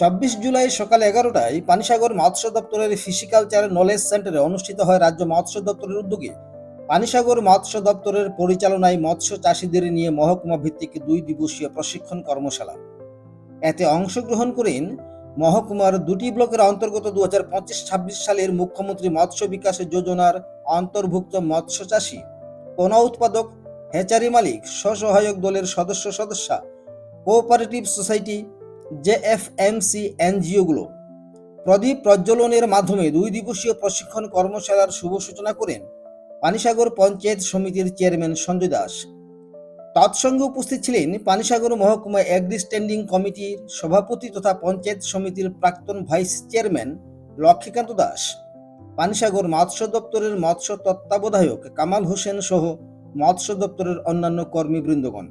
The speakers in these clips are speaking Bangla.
চব্বিশ জুলাই সকাল এগারোটায় পানিসাগর মৎস্য দপ্তরের ফিশিকালচার নলেজ সেন্টারে অনুষ্ঠিত হয় রাজ্য মৎস্য দপ্তরের উদ্যোগে। পানিসাগর মৎস্য দপ্তরের পরিচালনায় মৎস্য চাষিদের নিয়ে মহকুমা ভিত্তিক দুই দিবসীয় প্রশিক্ষণ কর্মশালা। এতে অংশগ্রহণ করেন মহকুমার দুটি ব্লকের অন্তর্গত দু হাজার পঁচিশ ছাব্বিশ সালের মুখ্যমন্ত্রী মৎস্য বিকাশ যোজনার অন্তর্ভুক্ত মৎস্য চাষী পোনা উৎপাদক হেচারি মালিক স্বসহায়ক দলের সদস্য সদস্যা, কোঅপারেটিভ সোসাইটি জেএফএমসি এনজিওগুলো প্রদীপ প্রজ্বলনের মাধ্যমে দুই দিবসীয় প্রশিক্ষণ কর্মশালার শুভ সূচনা করেন পানিসাগর পঞ্চায়েত সমিতির চেয়ারম্যান সঞ্জয় দাস। তৎসঙ্গে উপস্থিত ছিলেন পানিসাগর মহকুমা এগ্রি স্ট্যান্ডিং কমিটির সভাপতি তথা পঞ্চায়েত সমিতির প্রাক্তন ভাইস চেয়ারম্যান লক্ষ্মীকান্ত দাস, পানিসাগর মৎস্য দপ্তরের মৎস্য তত্ত্বাবধায়ক কামাল হোসেন সহ মৎস্য দপ্তরের অন্যান্য কর্মীবৃন্দগণ।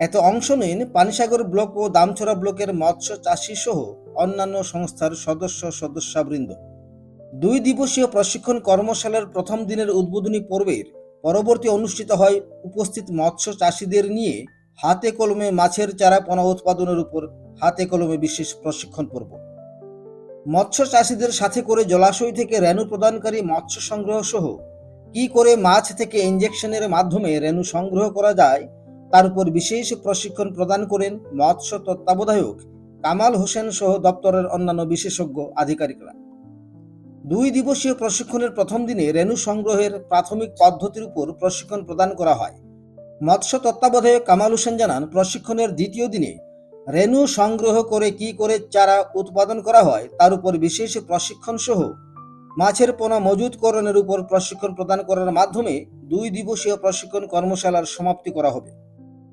এতে অংশ নেন পানিসাগর ব্লক ও দামছড়া ব্লকের মৎস্য চাষী সহ অন্যান্য সংস্থার সদস্য সদস্যবৃন্দ। দুই দিবসীয় প্রশিক্ষণ কর্মশালার প্রথম দিনের উদ্বোধনী পর্বের পরবর্তী অনুষ্ঠিত হয় উপস্থিত মৎস্য চাষীদের নিয়ে হাতে কলমে মাছের চারা পোনা উৎপাদনের উপর হাতে কলমে বিশেষ প্রশিক্ষণ পর্ব। মৎস্য চাষীদের সাথে করে জলাশয় থেকে রেণু প্রদানকারী মৎস্য সংগ্রহ সহ কি করে মাছ থেকে ইঞ্জেকশনের মাধ্যমে রেণু সংগ্রহ করা যায় তার উপর বিশেষ প্রশিক্ষণ প্রদান করেন মৎস্য তত্ত্বাবধায়ক কামাল হোসেন সহ দপ্তরের অন্যান্য বিশেষজ্ঞ আধিকারিকরা। দুই দিবসীয় প্রশিক্ষণের প্রথম দিনে রেণু সংগ্রহের প্রাথমিক পদ্ধতির উপর প্রশিক্ষণ প্রদান করা হয়। মৎস্য তত্ত্বাবধায়ক কামাল হোসেন জানান, প্রশিক্ষণের দ্বিতীয় দিনে রেণু সংগ্রহ করে কি করে চারা উৎপাদন করা হয় তার উপর বিশেষ প্রশিক্ষণ সহ মাছের পোনা মজুতকরণের উপর প্রশিক্ষণ প্রদান করার মাধ্যমে দুই দিবসীয় প্রশিক্ষণ কর্মশালার সমাপ্তি করা হবে।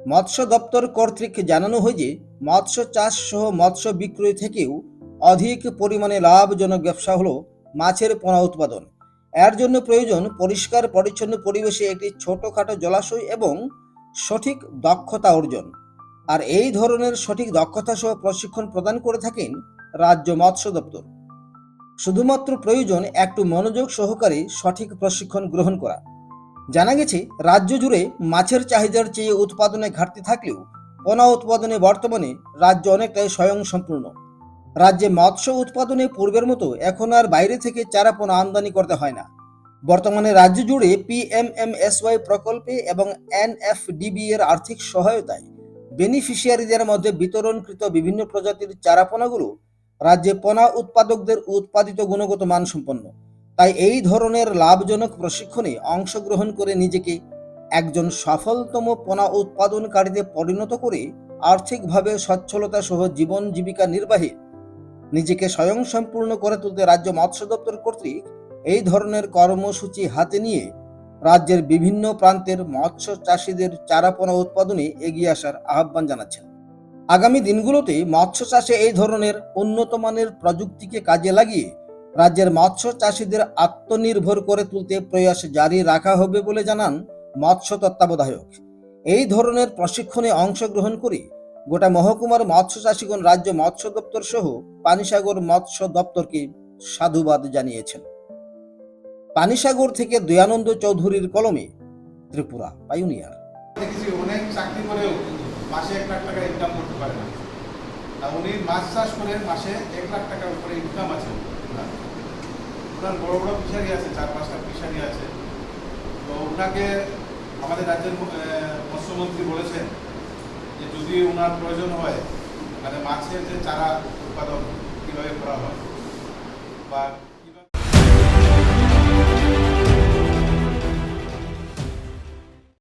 মৎস্য দপ্তর কর্তৃক জানানো হয় যে, মৎস্য চাষ সহ মৎস্য বিক্রয় থেকেও অধিক পরিমাণে লাভজনক ব্যবসা হলো মাছের পোনা উৎপাদন। এর জন্য প্রয়োজন পরিষ্কার পরিচ্ছন্ন পরিবেশে একটি ছোটখাটো জলাশয় এবং সঠিক দক্ষতা অর্জন। আর এই ধরনের সঠিক দক্ষতা সহ প্রশিক্ষণ প্রদান করে থাকেন রাজ্য মৎস্য দপ্তর। শুধুমাত্র প্রয়োজন একটু মনোযোগ সহকারে সঠিক প্রশিক্ষণ গ্রহণ করা। জানা গেছে, রাজ্য জুড়ে মাছের চাহিদার চেয়ে উৎপাদনে ঘাটতি থাকলেও পোনা উৎপাদনে বর্তমানে রাজ্য অনেকটাই স্বয়ং সম্পূর্ণ রাজ্যে মৎস্য উৎপাদনে পূর্বের মতো এখন আর বাইরে থেকে চারা পোনা আমদানি করতে হয় না। বর্তমানে রাজ্য জুড়ে পিএমএমএসওয়াই প্রকল্পে এবং এনএফডিবি এর আর্থিক সহায়তায় বেনিফিশিয়ারিদের মধ্যে বিতরণকৃত বিভিন্ন প্রজাতির চারা পোনাগুলো রাজ্যে পোনা উৎপাদকদের উৎপাদিত গুণগত মান সম্পন্ন তাই এই ধরনের লাভজনক প্রশিক্ষণে অংশগ্রহণ করে নিজেকে একজন সফলতম পোনা উৎপাদনকারীতে পরিণত করে আর্থিকভাবে সচ্ছলতা সহ জীবন জীবিকা নির্বাহে নিজেকে স্বয়ংসম্পূর্ণ করে তুলতে রাজ্য মৎস্য দপ্তর কর্তৃক এই ধরনের কর্মসূচি হাতে নিয়ে রাজ্যের বিভিন্ন প্রান্তের মৎস্য চাষীদের চারাপোনা উৎপাদনে এগিয়ে আসার আহ্বান জানাচ্ছেন। আগামী দিনগুলোতে মৎস্য চাষে এই ধরনের উন্নত মানের প্রযুক্তিকে কাজে লাগিয়ে রাজ্যের মৎস্য চাষীদের আত্মনির্ভর করে তুলতে প্রয়াস জারি রাখা হবে বলে জানান মৎস্য তত্ত্বাবধায়ক। এই ধরনের প্রশিক্ষণে অংশগ্রহণ করে গোটা মহকুমার মৎস্য চাষীগণ রাজ্য মৎস্য দপ্তর সহ পানিসাগর মৎস্য দপ্তরকে সাধুবাদ জানিয়েছেন। পানিসাগর থেকে দয়ানন্দ চৌধুরীর কলমে, ত্রিপুরা পাইওনিয়ার দেখেছি অনেক চাকরি করেও মাসে এক লাখ টাকা ইনকাম করতে পারে না। উনি মাছ চাষ করে মাসে এক লাখ টাকার উপরে ইনকাম আছে। ওনার বড় বড় ফিশারি আছে, চার পাঁচটা ফিশারি আছে। তো ওনাকে আমাদের রাজ্যের মৎস্যমন্ত্রী বলেছেন যে যদি ওনার প্রয়োজন হয় মানে মাছের যে চারা উৎপাদন কীভাবে করা হয় বা